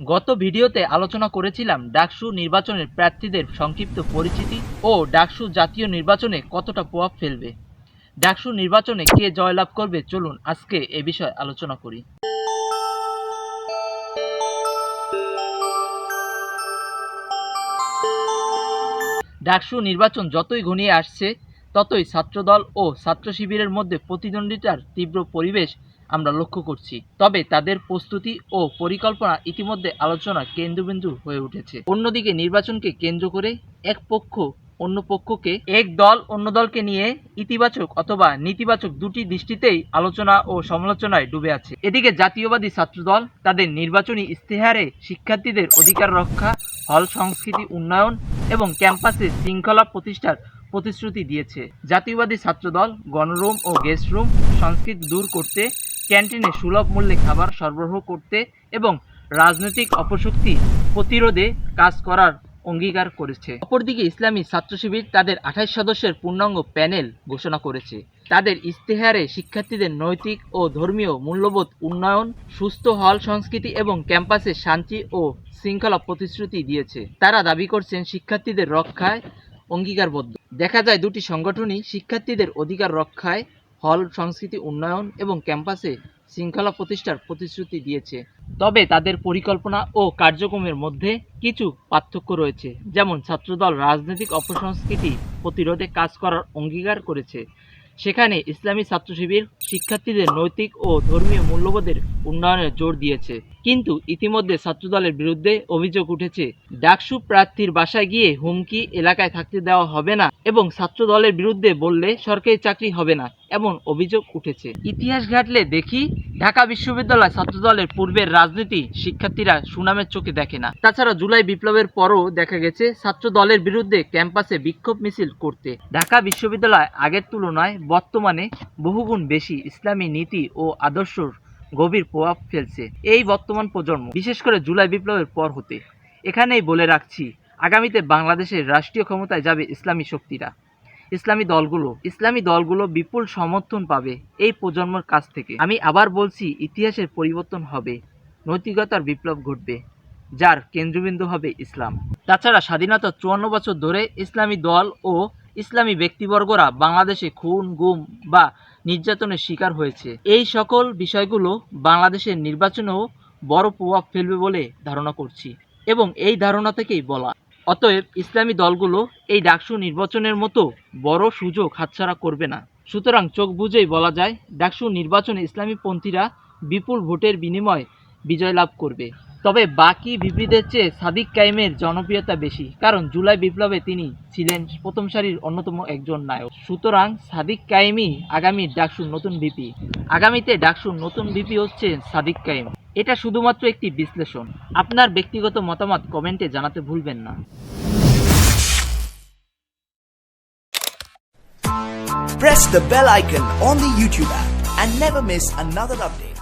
গত ভিডিওতে আলোচনা করেছিলাম ডাকসু নির্বাচনের প্রার্থীদের সংক্ষিপ্ত পরিচিতি ও ডাকসু জাতীয় নির্বাচনে কতটা প্রভাব ফেলবে। ডাকসু নির্বাচনে কে জয়লাভ করবে চলুন আজকে এ বিষয়ে আলোচনা করি। ডাকসু নির্বাচন যতই ঘনিয়ে আসছে, ততই ছাত্রদল ও ছাত্র শিবিরের মধ্যে প্রতিদ্বন্দ্বিতার তীব্র পরিবেশ আমরা লক্ষ্য করছি। তবে তাদের প্রস্তুতি ও পরিকল্পনা ইতিমধ্যে আলোচনার কেন্দ্রবিন্দু হয়ে উঠেছে। অন্যদিকে নির্বাচনকে কেন্দ্র করে এক পক্ষ অন্য পক্ষকে, এক দল অন্য দলকে নিয়ে ইতিবাচক অথবা নেতিবাচক দুটি দৃষ্টিতেই আলোচনা ও সমালোচনায় ডুবে আছে। এদিকে জাতীয়বাদী ছাত্রদল তাদের নির্বাচনী ইস্তেহারে শিক্ষার্থীদের অধিকার রক্ষা, হল সংস্কৃতি উন্নয়ন এবং ক্যাম্পাসে শৃঙ্খলা প্রতিষ্ঠার প্রতিশ্রুতি দিয়েছে। জাতীয়বাদী ছাত্রদল গণরুম ও গেস্ট রুম সংস্কৃতি দূর করতে ক্যান্টিনে সুলভ মূল্যে খাবার সরবরাহ করতে এবং রাজনৈতিক অপশক্তি প্রতিরোধে কাজ করার অঙ্গীকার করেছে। অপরদিকে ইসলামী ছাত্র শিবির তাদের আঠাশ সদস্যের পূর্ণাঙ্গ প্যানেল ঘোষণা করেছে। তাদের ইস্তেহারে শিক্ষার্থীদের নৈতিক ও ধর্মীয় মূল্যবোধ উন্নয়ন, সুস্থ হল সংস্কৃতি এবং ক্যাম্পাসে শান্তি ও শৃঙ্খলা প্রতিশ্রুতি দিয়েছে। তারা দাবি করছেন শিক্ষার্থীদের রক্ষায় অঙ্গীকারবদ্ধ। দেখা যায় দুটি সংগঠনই শিক্ষার্থীদের অধিকার রক্ষায় হল সংস্কৃতি উন্নয়ন এবং ক্যাম্পাসে শৃঙ্খলা প্রতিষ্ঠার প্রতিশ্রুতি দিয়েছে। তবে তাদের পরিকল্পনা ও কার্যক্রমের মধ্যে কিছু পার্থক্য রয়েছে। যেমন ছাত্রদল রাজনৈতিক অপসংস্কৃতি প্রতিরোধে কাজ করার অঙ্গীকার করেছে। সেখানে ইসলামী ছাত্র শিবির শিক্ষার্থীদের নৈতিক ও ধর্মীয় মূল্যবোধের উন্নয়নে জোর দিয়েছে। কিন্তু ইতিমধ্যে ছাত্রদলের বিরুদ্ধে অভিযোগ উঠেছে, ডাকসু প্রার্থীর বাসায় গিয়ে হুমকি এলাকায় থাকতে দেওয়া হবে না এবং ছাত্রদলের বিরুদ্ধে বললে সরকারি চাকরি হবে না এমন অভিযোগ উঠেছে। ইতিহাস ঘাটলে দেখি ঢাকা বিশ্ববিদ্যালয় ছাত্রদলের পূর্বের রাজনীতি শিক্ষার্থীরা সুনামের চোখে দেখে না। তাছাড়া জুলাই বিপ্লবের পরও দেখা গেছে ছাত্র দলের বিরুদ্ধে ক্যাম্পাসে বিক্ষোভ মিছিল করতে। ঢাকা বিশ্ববিদ্যালয় আগের তুলনায় বর্তমানে বহুগুণ বেশি ইসলামী নীতি ও আদর্শর গভীর প্রভাব ফেলছে এই বর্তমান প্রজন্ম, বিশেষ করে জুলাই বিপ্লবের পর হতে। এখানেই বলে রাখছি, আগামীতে বাংলাদেশের রাষ্ট্রীয় ক্ষমতায় যাবে ইসলামী শক্তিরা। ইসলামী দলগুলো ইসলামী দলগুলো বিপুল সমর্থন পাবে এই প্রজন্মের কাছ থেকে। আমি আবার বলছি, ইতিহাসের পরিবর্তন হবে, নৈতিকতার বিপ্লব ঘটবে, যার কেন্দ্রবিন্দু হবে ইসলাম। তাছাড়া স্বাধীনতা চুয়ান্ন বছর ধরে ইসলামী দল ও ইসলামী ব্যক্তিবর্গরা বাংলাদেশে খুন, গুম বা নির্যাতনের শিকার হয়েছে। এই সকল বিষয়গুলো বাংলাদেশের নির্বাচনেও বড় প্রভাব ফেলবে বলে ধারণা করছি এবং এই ধারণা থেকেই বলা। অতএব ইসলামী দলগুলো এই ডাকসু নির্বাচনের মতো বড় সুযোগ হাতছাড়া করবে না। সুতরাং চোখ বুঝেই বলা যায়, ডাকসু নির্বাচনে ইসলামী পন্থীরা বিপুল ভোটের বিনিময়ে বিজয় লাভ করবে। তবে বাকি বিবৃদের চেয়ে সাদিক কাইমের জনপ্রিয়তা বেশি, কারণ জুলাই বিপ্লবে তিনি ছিলেন প্রথম সারির অন্যতম একজন নায়ক। সুতরাং সাদিক কাইমই আগামী ডাকসুর নতুন ভিপি আগামীতে ডাকসুর নতুন ভিপি হচ্ছে সাদিক কাইম এটা শুধুমাত্র একটি বিশ্লেষণ। আপনার ব্যক্তিগত মতামত কমেন্টে জানাতে ভুলবেন না। Press the bell icon on the YouTube app and never miss another update.